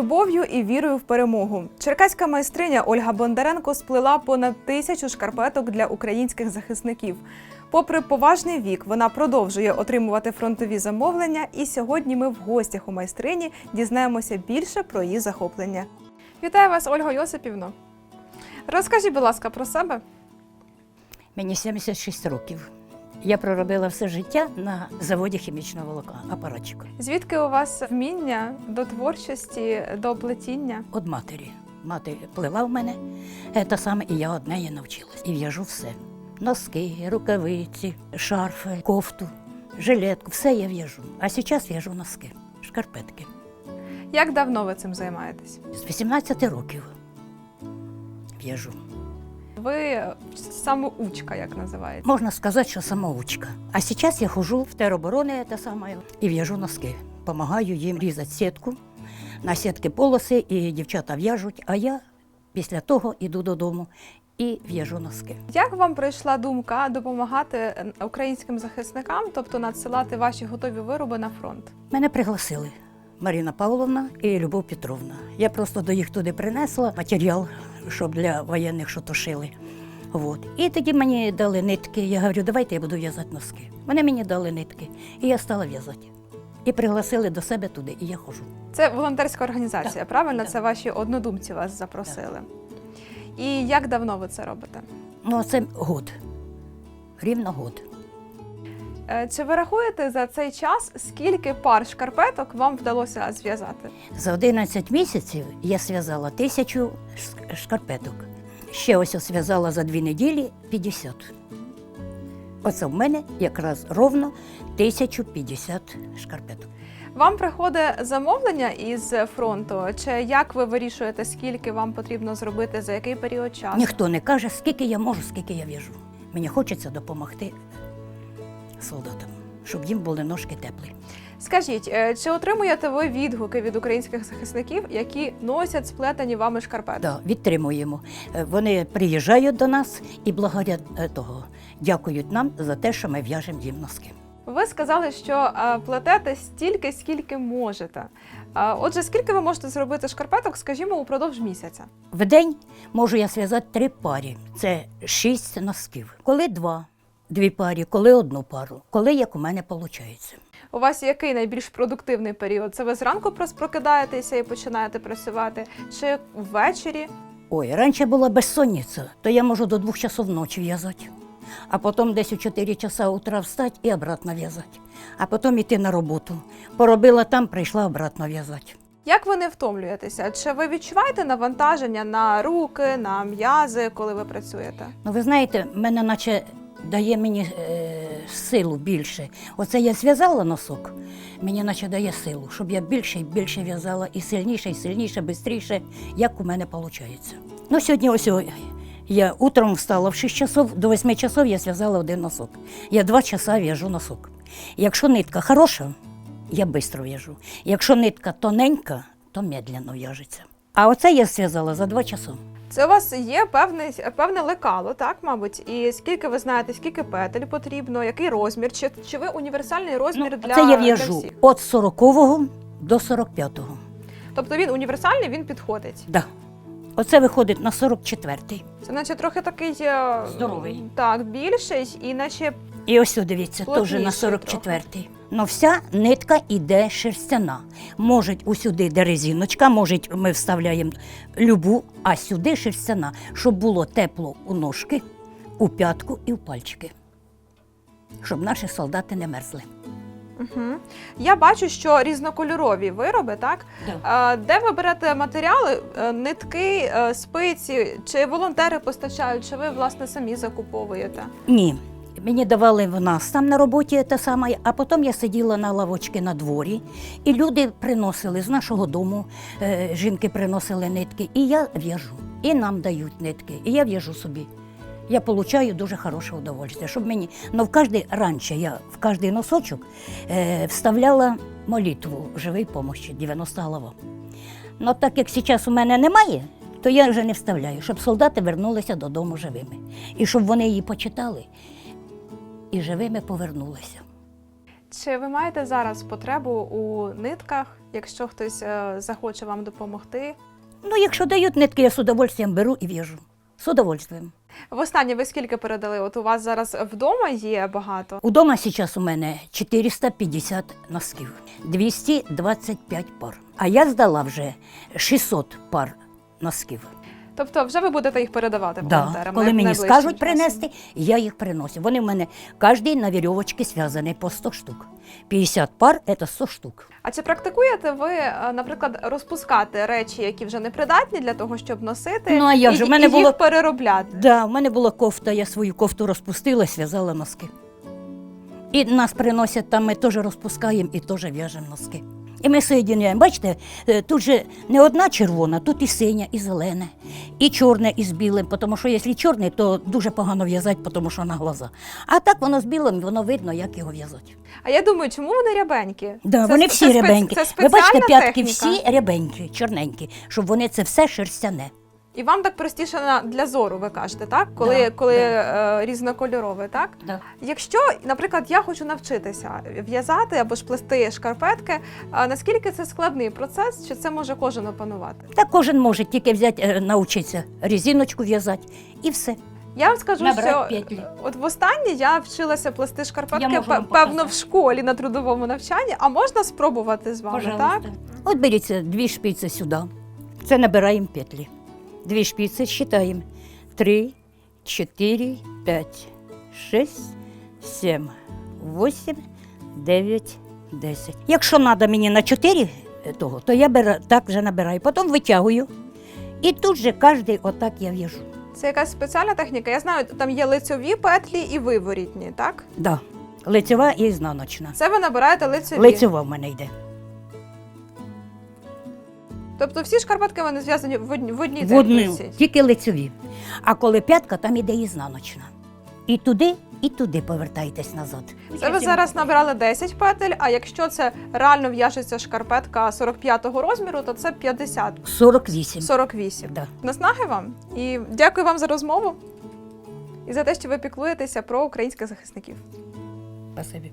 любов'ю і вірою в перемогу. Черкаська майстриня Ольга Бондаренко сплела понад тисячу шкарпеток для українських захисників. Попри поважний вік, вона продовжує отримувати фронтові замовлення, і сьогодні ми в гостях у майстрині дізнаємося більше про її захоплення. Вітаю вас, Ольга Йосипівно. Розкажіть, будь ласка, про себе. Мені 76 років. Я проробила все життя на заводі хімічного волокна, апаратчика. Звідки у вас вміння до творчості, до плетіння? Од матері. Мати плела в мене, та саме, і я одне її навчилась. І в'яжу все. Носки, рукавиці, шарфи, кофту, жилетку, все я в'яжу. А зараз в'яжу носки, шкарпетки. Як давно ви цим займаєтесь? З 18 років в'яжу. Ви самоучка, як називається. Можна сказати, що самоучка. А зараз я хожу в тероборони та саме і в'яжу носки. Помагаю їм різати сітку, на сітки полоси, і дівчата в'яжуть, а я після того йду додому і в'яжу носки. Як вам прийшла думка допомагати українським захисникам, тобто надсилати ваші готові вироби на фронт? Мене пригласили Маріна Павловна і Любов Петровна. Я просто до їх туди принесла матеріал, щоб для воєнних що то шили. От. І тоді мені дали нитки. Я говорю, давайте я буду в'язати носки. Вони мені дали нитки, і я стала в'язати. І пригласили до себе туди, і я ходжу. Це волонтерська організація, Так, правильно? так. Це ваші однодумці вас запросили. І як давно ви це робите? Ну, це год. Рівно год. Е, Чи ви рахуєте за цей час, скільки пар шкарпеток вам вдалося зв'язати? За 11 місяців я зв'язала тисячу шкарпеток. Ще ось зв'язала за дві неділі 50. Оце в мене якраз ровно 1050 шкарпеток. Вам приходить замовлення із фронту? Чи як ви вирішуєте, скільки вам потрібно зробити, за який період часу? Ніхто не каже, скільки я можу, скільки я в'яжу. Мені хочеться допомогти солдатам, щоб їм були ножки теплі. Скажіть, е, чи отримуєте ви відгуки від українських захисників, які носять сплетені вами шкарпетки? Да, відтримуємо. Е, Вони приїжджають до нас і благодарять е, того, дякують нам за те, що ми в'яжемо їм носки. Ви сказали, що е, плетете стільки, скільки можете. Отже, скільки ви можете зробити шкарпеток, скажімо, упродовж місяця? В день можу я зв'язати три парі. Це шість носків. Коли два, дві парі, коли одну пару, коли як у мене виходить. У вас який найбільш продуктивний період? Це ви зранку прокидаєтеся і починаєте працювати, чи ввечері? Ой, раніше була безсонниця, то я можу до двох часов ночі в'язати. А потім десь у 4 часа утра встати і обратно в'язати. А потім йти на роботу. Поробила там, прийшла обратно в'язати. Як ви не втомлюєтеся? Чи ви відчуваєте навантаження на руки, на м'язи, коли ви працюєте? Ну, ви знаєте, мене наче дає мені е, силу більше. Оце я зв'язала носок, мені наче дає силу, щоб я більше і більше в'язала, і сильніше, і сильніше, швидше, як у мене виходить. Ну, сьогодні ось я утром встала в 6 часов, до 8 часов я зв'язала один носок. Я 2 часа в'яжу носок. Якщо нитка хороша, я швидко в'яжу. Якщо нитка тоненька, то медленно в'яжеться. А оце я зв'язала за 2 часа. Це у вас є певний, певне лекало, так, мабуть? І скільки ви знаєте, скільки петель потрібно, який розмір? Чи, чи ви універсальний розмір для, Ну, це я в'яжу від 40 до 45-го. Тобто він універсальний, він підходить. Да. Оце виходить на 44-й. Це наче трохи такий е, Здоровий. Так, більший, і наче І ось, дивіться, теж на 44-й. Ну, вся нитка іде шерстяна. Може, усюди йде резиночка, може, ми вставляємо любу, а сюди шерстяна, щоб було тепло у ножки, у п'ятку і в пальчики. Щоб наші солдати не мерзли. Угу. Я бачу, що різнокольорові вироби, так? А, де ви берете матеріали, е, нитки, е, спиці, чи волонтери постачають, чи ви власне самі закуповуєте? Ні. Мені давали в нас там на роботі те саме, а потім я сиділа на лавочці на дворі, і люди приносили з нашого дому, е, жінки приносили нитки, і я в'яжу. І нам дають нитки, і я в'яжу собі. Я отримую дуже хороше удовольствие. Щоб мені, ну в кожний раніше я в кожний носочок е, вставляла молитву живої помощі, 90 голова. Ну так як зараз у мене немає, то я вже не вставляю, щоб солдати вернулися додому живими. І щоб вони її почитали і живими повернулися. Чи ви маєте зараз потребу у нитках, якщо хтось е, захоче вам допомогти? Ну, якщо дають нитки, я з удовольствием беру і в'яжу. З удовольствием. Востаннє ви скільки передали? От у вас зараз вдома є багато. Удома зараз у мене 450 носків, 225 пар. А я здала вже 600 пар носків. Тобто, вже ви будете їх передавати Да. волонтерам? Коли мені скажуть часом? принести, я їх приношу. Вони в мене кожен на вірьовочці зв'язаний по 100 штук. 50 пар це 100 штук. А чи практикуєте ви, е, наприклад, розпускати речі, які вже не придатні для того, щоб носити, Ну, а як і, в мене і було- їх переробляти? Да, в мене була кофта, я свою кофту розпустила, зв'язала носки. І нас приносять там, ми теж розпускаємо і теж в'яжемо носки. І ми соєдиняємо. Бачите, е, тут же не одна червона, тут і синя, і зелена, і чорне, і з білим, тому що якщо чорний, то дуже погано в'язати, тому що на глаза. А так воно з білим, воно видно, як його в'язати. А я думаю, чому вони рябенькі? Да, Це вони всі це рябенькі. Це Ви бачите, п'ятки техніка? всі рябенькі, чорненькі, щоб вони це все шерстяне. І вам так простіше на для зору, ви кажете, так? Коли, Да, коли да. е, різнокольорове, так? Да. Якщо, наприклад, я хочу навчитися в'язати або ж плести шкарпетки, наскільки це складний процес, чи це може кожен опанувати? Та кожен може тільки взяти, е, навчитися резиночку в'язати і все. Я вам скажу, Набрати що петлі. от востаннє я вчилася плести шкарпетки, певно, в школі на трудовому навчанні, а можна спробувати з вами, так? От беріться дві шпиці сюди. Це набираємо петлі. Дві шпиці считаємо. Три, чотири, п'ять, шість, сім, вісім, дев'ять, десять. Якщо треба мені на чотири того, то я бера, так вже набираю. Потім витягую. І тут же кожен отак я в'яжу. Це якась спеціальна техніка. Я знаю, там є лицьові петлі і виворітні, так? Да. Лицева і ізнаночна. Це ви набираєте лицьові. Лицева в мене йде. Тобто всі шкарпетки вони зв'язані в одній, в одній В одну, тільки лицеві. А коли п'ятка, там іде ізнаночна. І туди, і туди повертайтесь назад. Це ви зараз набирали 10 петель, а якщо це реально в'яжеться шкарпетка 45-го розміру, то це 50, 48. 48. Да. Наснаги вам і дякую вам за розмову і за те, що ви піклуєтеся про українських захисників. Спасибі.